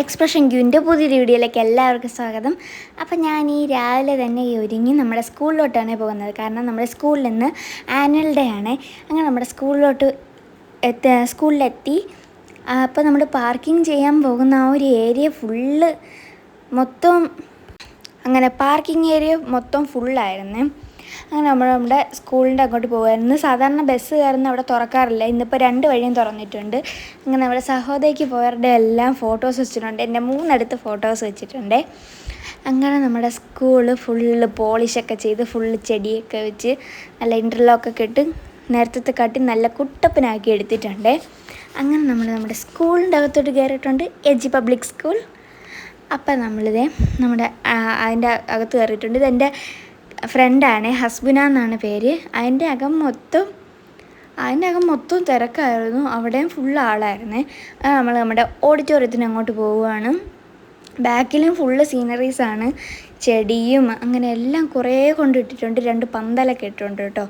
Expression ക്യൂവിന്റെ പുതിയൊരു വീഡിയോയിലേക്ക് എല്ലാവർക്കും സ്വാഗതം. അപ്പോൾ ഞാൻ ഈ രാവിലെ തന്നെ ഒരുങ്ങി നമ്മുടെ സ്കൂളിലോട്ടാണ് പോകുന്നത്. കാരണം നമ്മുടെ സ്കൂളിൽ നിന്ന് ആനുവൽ ഡേ ആണ്. അങ്ങനെ നമ്മുടെ സ്കൂളിലോട്ട് എത്ത സ്കൂളിലെത്തി. അപ്പോൾ നമ്മൾ പാർക്കിംഗ് ചെയ്യാൻ പോകുന്ന ആ ഒരു ഏരിയ ഫുള്ള് മൊത്തം അങ്ങനെ പാർക്കിംഗ് ഏരിയ മൊത്തം ഫുള്ളായിരുന്നേ. അങ്ങനെ നമ്മൾ നമ്മുടെ സ്കൂളിന്റെ അങ്ങോട്ട് പോകുമായിരുന്നു സാധാരണ ബസ് കയറുന്ന അവിടെ തുറക്കാറില്ല. ഇന്നിപ്പോൾ രണ്ട് വഴിയും തുറന്നിട്ടുണ്ട്. അങ്ങനെ നമ്മുടെ സഹോദരിക്ക് പോയവരുടെ എല്ലാം ഫോട്ടോസ് വെച്ചിട്ടുണ്ട്. എന്റെ മൂന്നടുത്ത് ഫോട്ടോസ് വെച്ചിട്ടുണ്ട്. അങ്ങനെ നമ്മുടെ സ്കൂൾ ഫുള്ള് പോളിഷൊക്കെ ചെയ്ത് ഫുള്ള് ചെടിയൊക്കെ വെച്ച് നല്ല ഇന്റർലോക്കൊക്കെ ഇട്ട് നേരത്തെ കാട്ടി നല്ല കുട്ടപ്പനാക്കി എടുത്തിട്ടുണ്ട്. അങ്ങനെ നമ്മൾ നമ്മുടെ സ്കൂളിന്റെ അകത്തോട്ട് കയറിയിട്ടുണ്ട്. എ ജി പബ്ലിക് സ്കൂൾ അപ്പം നമ്മളിത് നമ്മുടെ അതിന്റെ അകത്ത് കയറിയിട്ടുണ്ട്. ഇതെന്റെ ഫ്രണ്ടാണ് ഹസ്ബുന എന്നാണ് പേര്. അതിന്റെ അകം മൊത്തം അതിന്റെ അകം മൊത്തം തിരക്കായിരുന്നു. അവിടെയും ഫുൾ ആളായിരുന്നേ. നമ്മൾ നമ്മുടെ ഓഡിറ്റോറിയത്തിന് അങ്ങോട്ട് പോവുകയാണ്. ബാക്കിലും ഫുള്ള് സീനറീസാണ് ചെടിയും അങ്ങനെ എല്ലാം കുറേ കൊണ്ടിട്ടിട്ടുണ്ട്. രണ്ട് പന്തലൊക്കെ ഇട്ടിട്ടുണ്ട് കേട്ടോ.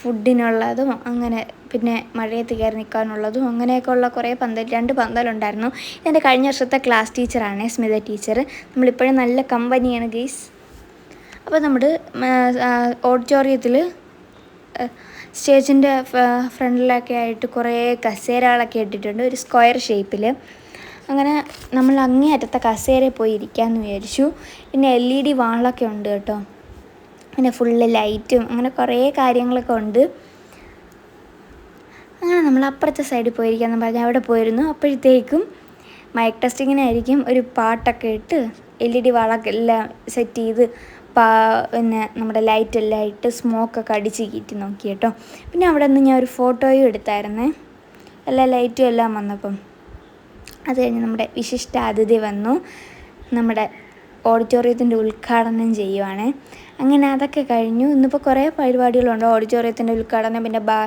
ഫുഡിനുള്ളതും അങ്ങനെ പിന്നെ മഴയത്ത് കയറി നിൽക്കാനുള്ളതും അങ്ങനെയൊക്കെ ഉള്ള കുറേ പന്തൽ രണ്ട് പന്തലുണ്ടായിരുന്നു. എന്റെ കഴിഞ്ഞ വർഷത്തെ ക്ലാസ് ടീച്ചറാണ് സ്മിത ടീച്ചർ നമ്മളിപ്പോഴും നല്ല കമ്പനിയാണ് ഗെയ്സ് അപ്പോൾ നമ്മുടെ ഓഡിറ്റോറിയത്തിൽ സ്റ്റേജിന്റെ ഫ്രണ്ടിലൊക്കെ ആയിട്ട് കുറേ കസേരകളൊക്കെ ഇട്ടിട്ടുണ്ട് ഒരു സ്ക്വയർ ഷേപ്പിൽ അങ്ങനെ നമ്മൾ അങ്ങേ അറ്റത്തെ കസേരയിൽ പോയി ഇരിക്കാമെന്ന് വിചാരിച്ചു. പിന്നെ എൽ ഇ ഡി വാളൊക്കെ ഉണ്ട് കേട്ടോ. പിന്നെ ഫുള്ള് ലൈറ്റും അങ്ങനെ കുറേ കാര്യങ്ങളൊക്കെ ഉണ്ട്. അങ്ങനെ നമ്മൾ അപ്പുറത്തെ സൈഡിൽ പോയിരിക്കാന്ന് പറഞ്ഞ് അവിടെ പോയിരുന്നു. അപ്പോഴത്തേക്കും മൈക്ക് ടെസ്റ്റിങ്ങിനായിരിക്കും ഒരു പാട്ടൊക്കെ ഇട്ട് എൽ ഇ ഡി വളൊക്കെ എല്ലാം സെറ്റ് ചെയ്ത് പിന്നെ നമ്മുടെ ലൈറ്റ് എല്ലാം ഇട്ട് സ്മോക്കൊക്കെ അടിച്ച് കീറ്റി നോക്കി കേട്ടോ. പിന്നെ അവിടെ നിന്ന് ഞാൻ ഒരു ഫോട്ടോയും എടുത്തായിരുന്നേ. എല്ലാ ലൈറ്റും എല്ലാം വന്നപ്പം. അത് കഴിഞ്ഞ് നമ്മുടെ വിശിഷ്ട അതിഥി വന്നു. നമ്മുടെ ഓഡിറ്റോറിയത്തിന്റെ ഉദ്ഘാടനം ചെയ്യുവാണ്. അങ്ങനെ അതൊക്കെ കഴിഞ്ഞു. ഇന്നിപ്പോൾ കുറേ പരിപാടികളുണ്ട്. ഓഡിറ്റോറിയത്തിന്റെ ഉദ്ഘാടനം പിന്നെ ബാ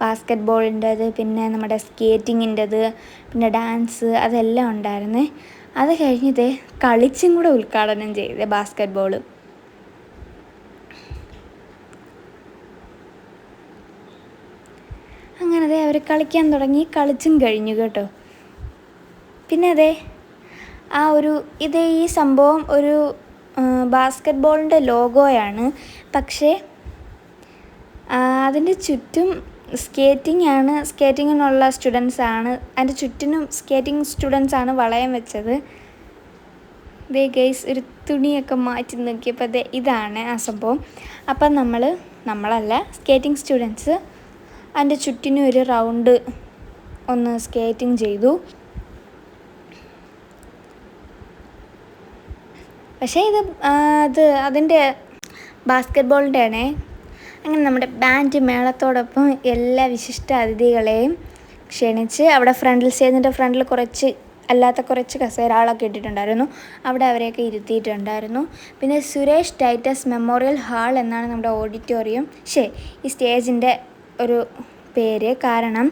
ബാസ്ക്കറ്റ് ബോളിന്റേത് പിന്നെ നമ്മുടെ സ്കേറ്റിങ്ങിന്റേത് പിന്നെ ഡാൻസ് അതെല്ലാം ഉണ്ടായിരുന്നേ. അത് കഴിഞ്ഞിട്ട് കളിച്ചും കൂടെ ഉദ്ഘാടനം ചെയ്തേ ബാസ്ക്കറ്റ് ബോൾ അങ്ങനെ അതെ അവർ കളിക്കാൻ തുടങ്ങി കളിച്ചും കഴിഞ്ഞു കേട്ടോ. പിന്നെ അതെ ആ ഒരു ഇതേ ഈ സംഭവം ഒരു ബാസ്ക്കറ്റ് ബോളിന്റെ ലോഗോയാണ്. പക്ഷേ അതിന്റെ ചുറ്റും സ്കേറ്റിംഗ് ആണ് സ്കേറ്റിങ്ങിനുള്ള സ്റ്റുഡൻസ് ആണ് അതിന്റെ ചുറ്റിനും സ്കേറ്റിംഗ് സ്റ്റുഡൻസ് ആണ് വളയം വെച്ചത്. ദേ ഗൈസ് ഒരു തുണിയൊക്കെ മാറ്റി നോക്കിയപ്പോൾ ദേ ഇതാണ് ആ സംഭവം. അപ്പം നമ്മൾ നമ്മളല്ല സ്കേറ്റിംഗ് സ്റ്റുഡൻസ് അതിന്റെ ചുറ്റിനും ഒരു റൗണ്ട് ഒന്ന് സ്കേറ്റിംഗ് ചെയ്തു. പക്ഷേ ഇത് അത് അതിന്റെ ബാസ്ക്കറ്റ് ബോളിന്റെ ആണേ അങ്ങനെ നമ്മുടെ ബാൻഡ് മേളത്തോടൊപ്പം എല്ലാ വിശിഷ്ട അതിഥികളെയും ക്ഷണിച്ച് അവിടെ ഫ്രണ്ടിൽ സ്റ്റേജിന്റെ ഫ്രണ്ടിൽ കുറച്ച് അല്ലാത്ത കുറച്ച് കസേരകളൊക്കെ ഇട്ടിട്ടുണ്ടായിരുന്നു. അവിടെ അവരെയൊക്കെ ഇരുത്തിയിട്ടുണ്ടായിരുന്നു. പിന്നെ സുരേഷ് ടൈറ്റസ് മെമ്മോറിയൽ ഹാൾ എന്നാണ് നമ്മുടെ ഓഡിറ്റോറിയം. ശേ ഈ സ്റ്റേജിന്റെ ഒരു പേര്. കാരണം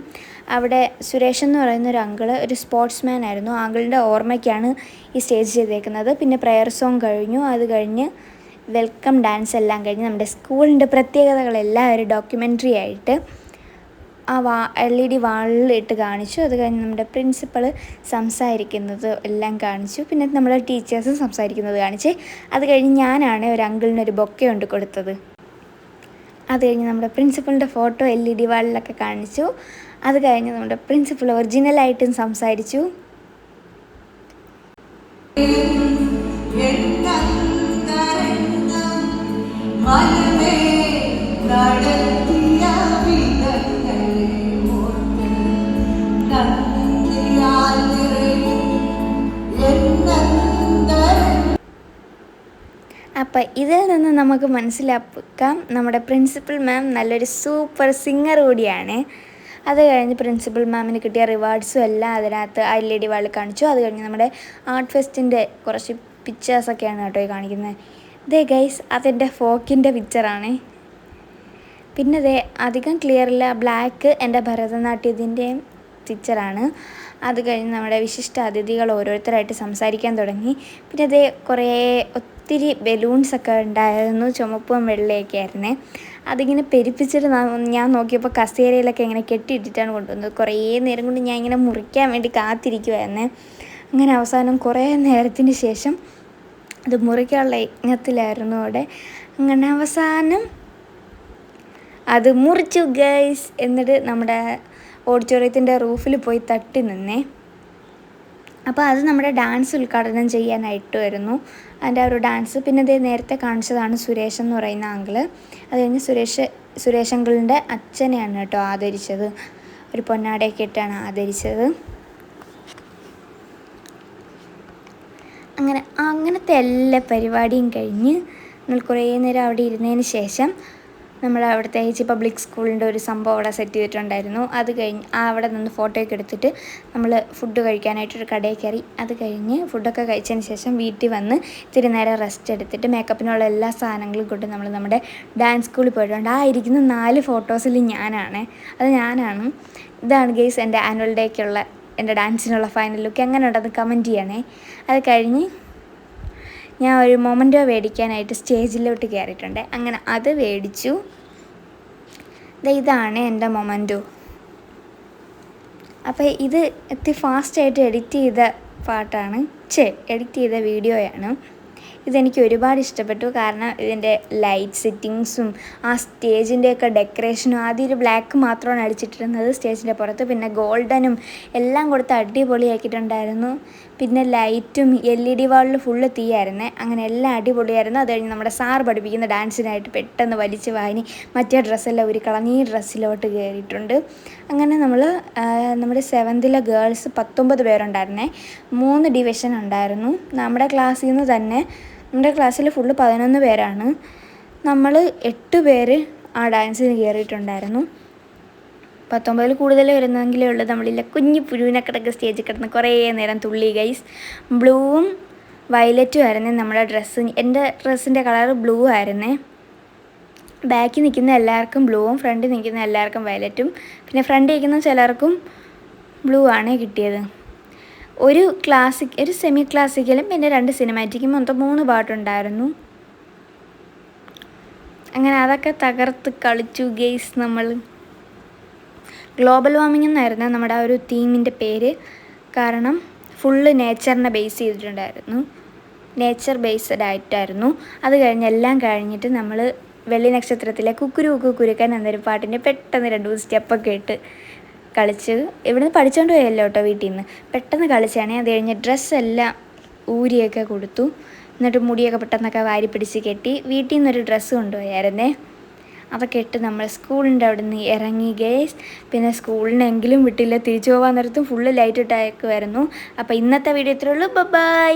അവിടെ സുരേഷ് എന്ന് പറയുന്ന ഒരു അങ്കിൾ ഒരു സ്പോർട്സ്മാൻ ആയിരുന്നു. അങ്കിളിന്റെ ഓർമ്മയ്ക്കാണ് ഈ സ്റ്റേജ് ചെയ്തേക്കുന്നത്. പിന്നെ പ്രെയർ സോങ് കഴിഞ്ഞു. അത് കഴിഞ്ഞ് വെൽക്കം ഡാൻസ് എല്ലാം കഴിഞ്ഞ് നമ്മുടെ സ്കൂളിന്റെ പ്രത്യേകതകളെല്ലാം ഒരു ഡോക്യുമെന്ററി ആയിട്ട് ആ വാ എൽ ഇ ഡി വാളിൽ ഇട്ട് കാണിച്ചു. അത് കഴിഞ്ഞ് നമ്മുടെ പ്രിൻസിപ്പൾ സംസാരിക്കുന്നത് എല്ലാം കാണിച്ചു. പിന്നെ നമ്മുടെ ടീച്ചേഴ്സും സംസാരിക്കുന്നത് കാണിച്ച്. അത് കഴിഞ്ഞ് ഞാനാണ് ഒരു അങ്കിളിന് ഒരു ബൊക്കെ കൊണ്ട് കൊടുത്തത്. അത് കഴിഞ്ഞ് നമ്മുടെ പ്രിൻസിപ്പളിന്റെ ഫോട്ടോ എൽ ഇ ഡി വാളിലൊക്കെ കാണിച്ചു. അത് കഴിഞ്ഞ് നമ്മുടെ പ്രിൻസിപ്പൾ ഒറിജിനലായിട്ടും സംസാരിച്ചു. അപ്പം ഇതിൽ നിന്ന് നമുക്ക് മനസ്സിലാക്കാം. നമ്മുടെ പ്രിൻസിപ്പൽ മാം നല്ലൊരു സൂപ്പർ സിംഗർ കൂടിയാണ്. അത് കഴിഞ്ഞ് പ്രിൻസിപ്പൽ മാമിന് കിട്ടിയ റിവാർഡ്സും എല്ലാം അതിനകത്ത് എൽ ഇ ഡി വാളിൽ കാണിച്ചു. അത് കഴിഞ്ഞ് നമ്മുടെ ആർട്ട് ഫെസ്റ്റിന്റെ കുറച്ച് പിക്ചേഴ്സൊക്കെയാണ് കേട്ടോ ഈ കാണിക്കുന്നത്. ദേ ഗൈസ് അതെന്റെ ഫോക്കിന്റെ പിക്ചറാണ് പിന്നെ ദേ അധികം ക്ലിയർ ഇല്ല ബ്ലാക്ക് എന്റെ ഭരതനാട്യത്തിന്റെയും പിക്ചറാണ് അത് കഴിഞ്ഞ് നമ്മുടെ വിശിഷ്ട അതിഥികൾ ഓരോരുത്തരായിട്ട് സംസാരിക്കാൻ തുടങ്ങി. പിന്നെ അതേ കുറേ ഒത്തിരി ബലൂൺസൊക്കെ ഉണ്ടായിരുന്നു ചുമപ്പും വെള്ളയൊക്കെ ആയിരുന്നേ. അതിങ്ങനെ പെരുപ്പിച്ചിട്ട് ഞാൻ നോക്കിയപ്പോൾ കസേരയിലൊക്കെ ഇങ്ങനെ കെട്ടിയിട്ടിട്ടാണ് കൊണ്ടുവന്നത്. കുറേ നേരം കൊണ്ട് ഞാൻ ഇങ്ങനെ മുറിക്കാൻ വേണ്ടി കാത്തിരിക്കുമായിരുന്നേ അങ്ങനെ അവസാനം കുറേ നേരത്തിന് ശേഷം അത് മുറിക്കാനുള്ള യജ്ഞത്തിലായിരുന്നു അവിടെ. അങ്ങനെ അവസാനം അത് മുറിച്ചു ഗൈസ് എന്നിട്ട് നമ്മുടെ ഓഡിറ്റോറിയത്തിന്റെ റൂഫിൽ പോയി തട്ടി നിന്നേ. അപ്പോൾ അത് നമ്മുടെ ഡാൻസ് ഉദ്ഘാടനം ചെയ്യാനായിട്ട് വരുന്നു. അതിന്റെ ആ ഒരു ഡാൻസ് പിന്നെ ഇതേ നേരത്തെ കാണിച്ചതാണ് സുരേഷ് എന്ന് പറയുന്ന ആങ്കിൾ. അത് കഴിഞ്ഞ് സുരേഷ് സുരേഷ് അങ്കിളിന്റെ അച്ഛനെയാണ് കേട്ടോ ആദരിച്ചത്. ഒരു പൊന്നാടയൊക്കെ ഇട്ടാണ് ആദരിച്ചത്. അങ്ങനെ അങ്ങനത്തെ എല്ലാ പരിപാടിയും കഴിഞ്ഞ് നമ്മൾ കുറേ നേരം അവിടെ ഇരുന്നതിന് ശേഷം നമ്മൾ അവിടുത്തെ ഏച്ചി പബ്ലിക് സ്കൂളിന്റെ ഒരു സംഭവം അവിടെ സെറ്റ് ചെയ്തിട്ടുണ്ടായിരുന്നു. അത് കഴിഞ്ഞ് അവിടെ നിന്ന് ഫോട്ടോയൊക്കെ എടുത്തിട്ട് നമ്മൾ ഫുഡ് കഴിക്കാനായിട്ടൊരു കടയിൽ കയറി. അത് കഴിഞ്ഞ് ഫുഡൊക്കെ കഴിച്ചതിന് ശേഷം വീട്ടിൽ വന്ന് ഇത്തിരി നേരം റെസ്റ്റ് എടുത്തിട്ട് മേക്കപ്പിനുള്ള എല്ലാ സാധനങ്ങളും കൊണ്ട് നമ്മൾ നമ്മുടെ ഡാൻസ് സ്കൂളിൽ പോയിട്ടുണ്ട് ആ ഇരിക്കുന്ന നാല് ഫോട്ടോസിൽ ഞാനാണ്. അത് ഞാനാണ്. ഇതാണ് ഗെയ്സ് എന്റെ ആനുവൽ ഡേക്കുള്ള എന്റെ ഡാൻസിനുള്ള ഫൈനൽ ലുക്ക് എങ്ങനെ ഉണ്ടെന്ന് കമന്റ് ചെയ്യണേ. അത് കഴിഞ്ഞ് ഞാൻ ഒരു മൊമന്റോ മേടിക്കാനായിട്ട് സ്റ്റേജിലോട്ട് കയറിയിട്ടുണ്ട്. അങ്ങനെ അത് മേടിച്ചു. ഇതാണ് എന്റെ മൊമന്റോ. അപ്പോൾ ഇത് എത്തി ഫാസ്റ്റായിട്ട് എഡിറ്റ് ചെയ്ത പാട്ടാണ്. ചേ എഡിറ്റ് ചെയ്ത വീഡിയോയാണ്. ഇതെനിക്ക് ഒരുപാട് ഇഷ്ടപ്പെട്ടു. കാരണം ഇതിന്റെ ലൈറ്റ് സെറ്റിങ്സും ആ സ്റ്റേജിന്റെയൊക്കെ ഡെക്കറേഷനും ആദ്യം ഒരു ബ്ലാക്ക് മാത്രമാണ് അടിച്ചിട്ടിരുന്നത് സ്റ്റേജിന്റെ പുറത്ത്. പിന്നെ ഗോൾഡനും എല്ലാം കൊടുത്ത് അടിപൊളിയാക്കിയിട്ടുണ്ടായിരുന്നു. പിന്നെ ലൈറ്റും എൽ ഇ ഡി വാളിൽ ഫുള്ള് തീയായിരുന്നേ. അങ്ങനെ എല്ലാം അടിപൊളിയായിരുന്നു. അത് കഴിഞ്ഞ് നമ്മുടെ സാർ പഠിപ്പിക്കുന്ന ഡാൻസിനായിട്ട് പെട്ടെന്ന് വലിച്ച് വാങ്ങി മറ്റേ ഡ്രസ്സെല്ലാം ഒരു കളഞ്ഞ ഡ്രസ്സിലോട്ട് കയറിയിട്ടുണ്ട്. അങ്ങനെ നമ്മൾ നമ്മുടെ സെവൻത്തിലെ ഗേൾസ് പത്തൊമ്പത് പേരുണ്ടായിരുന്നേ. മൂന്ന് ഡിവിഷൻ ഉണ്ടായിരുന്നു. നമ്മുടെ ക്ലാസ്സിൽ നിന്ന് തന്നെ നമ്മുടെ ക്ലാസ്സിൽ ഫുള്ള് പതിനൊന്ന് പേരാണ്. നമ്മൾ എട്ട് പേര് ആ ഡാൻസിന് കയറിയിട്ടുണ്ടായിരുന്നു. പത്തൊമ്പതിൽ കൂടുതൽ വരുന്നെങ്കിലേ ഉള്ളൂ. നമ്മളില്ല കുഞ്ഞു പുഴുവിനെ കിടക്ക് സ്റ്റേജിൽ കിടന്ന് കുറേ നേരം തുള്ളി ഗൈസ് ബ്ലൂവും വയലറ്റും ആയിരുന്നേ നമ്മുടെ ഡ്രസ്സ് എന്റെ ഡ്രസ്സിന്റെ കളർ ബ്ലൂ ആയിരുന്നു. ബാക്കിൽ നിൽക്കുന്ന എല്ലാവർക്കും ബ്ലൂവും ഫ്രണ്ടിൽ നിൽക്കുന്ന എല്ലാവർക്കും വയലറ്റും പിന്നെ ഫ്രണ്ടിൽ നിൽക്കുന്ന ചിലർക്കും ബ്ലൂ ആണ് കിട്ടിയത്. ഒരു ക്ലാസിക് ഒരു സെമി ക്ലാസിക്കലും പിന്നെ രണ്ട് സിനിമാറ്റിക്കും മൊത്തം മൂന്ന് പാട്ടുണ്ടായിരുന്നു അങ്ങനെ അതൊക്കെ തകർത്ത് കളിച്ചു ഗെയ്സ് നമ്മൾ ഗ്ലോബൽ വാർമിംഗ് എന്നായിരുന്നു നമ്മുടെ ആ ഒരു തീമിന്റെ പേര്. കാരണം ഫുള്ള് നേച്ചറിനെ ബേസ് ചെയ്തിട്ടുണ്ടായിരുന്നു. നേച്ചർ ബേസ്ഡ് ആയിട്ടായിരുന്നു. അത് കഴിഞ്ഞ് എല്ലാം കഴിഞ്ഞിട്ട് നമ്മൾ വെള്ളി നക്ഷത്രത്തിലെ കുക്കുരു കുക്കുരുക്കൻ എന്നൊരു പാട്ടിന്റെ പെട്ടെന്ന് രണ്ട് മൂന്ന് സ്റ്റെപ്പൊക്കെ ഇട്ട് കളിച്ച് ഇവിടുന്ന് പഠിച്ചുകൊണ്ട് പോയല്ലോ കേട്ടോ വീട്ടിൽ നിന്ന് പെട്ടെന്ന് കളിച്ചാണേ അത് കഴിഞ്ഞ് ഡ്രസ്സെല്ലാം ഊരിയൊക്കെ കൊടുത്തു. എന്നിട്ട് മുടിയൊക്കെ പെട്ടെന്നൊക്കെ വാരി പിടിച്ച് കെട്ടി വീട്ടിൽ നിന്നൊരു ഡ്രസ്സ് കൊണ്ടുപോയായിരുന്നേ. അതൊക്കെ ഇട്ട് നമ്മൾ സ്കൂളിന്റെ അവിടെ നിന്ന് ഇറങ്ങി ഗേസ് പിന്നെ സ്കൂളിനെങ്കിലും വിട്ടില്ല. തിരിച്ചു പോകാൻ നേരത്തും ഫുള്ള് ലൈറ്റ് ഇട്ടേക്കുമായിരുന്നു അപ്പോൾ ഇന്നത്തെ വീഡിയോ ഇത്രയേ ഉള്ളൂ. ബൈ